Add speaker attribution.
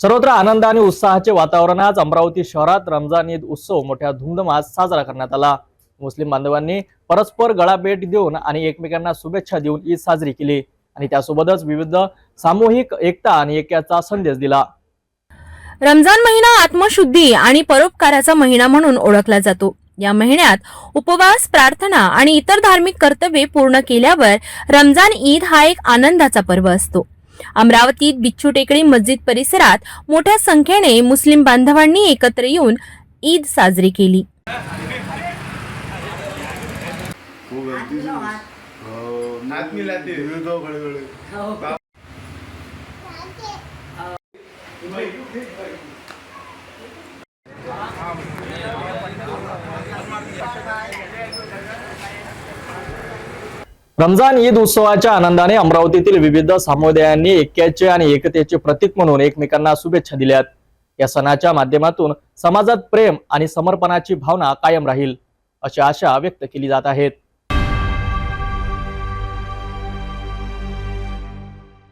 Speaker 1: सर्वत्र आनंद आणि उत्साहाचे वातावरण आज अमरावती शहरात रमजान ईद उत्सव मोठ्या धुमधमात साजरा करण्यात आला. मुस्लिम बांधवांनी परस्पर गळाभेट देऊन आणि एकमेकांना शुभेच्छा देऊन ईद साजरी केली आणि त्यासोबतच विविध सामूहिक एकता आणि ऐक्याचा संदेश दिला.
Speaker 2: रमजान महिना आत्मशुद्धी आणि परोपकाराचा महिना म्हणून ओळखला जातो. या महिन्यात उपवास प्रार्थना आणि इतर धार्मिक कर्तव्ये पूर्ण केल्यावर रमजान ईद हा एक आनंदाचा पर्व असतो. अमरावतीत बिच्छू टेकडी मस्जिद परिसरात मोठ्या संख्येने मुस्लिम बांधवांनी एकत्र येऊन ईद साजरी केली.
Speaker 1: रमजान ईद उत्सवाच्या आनंदाने अमरावतीतील विविध समुदायांनी ऐक्याचे आणि एकतेचे प्रतीक म्हणून एकमेकांना शुभेच्छा दिल्यात. या सणाच्या माध्यमातून समाजात प्रेम आणि समर्पणाची भावना कायम राहील अशी आशा व्यक्त केली जात आहेत.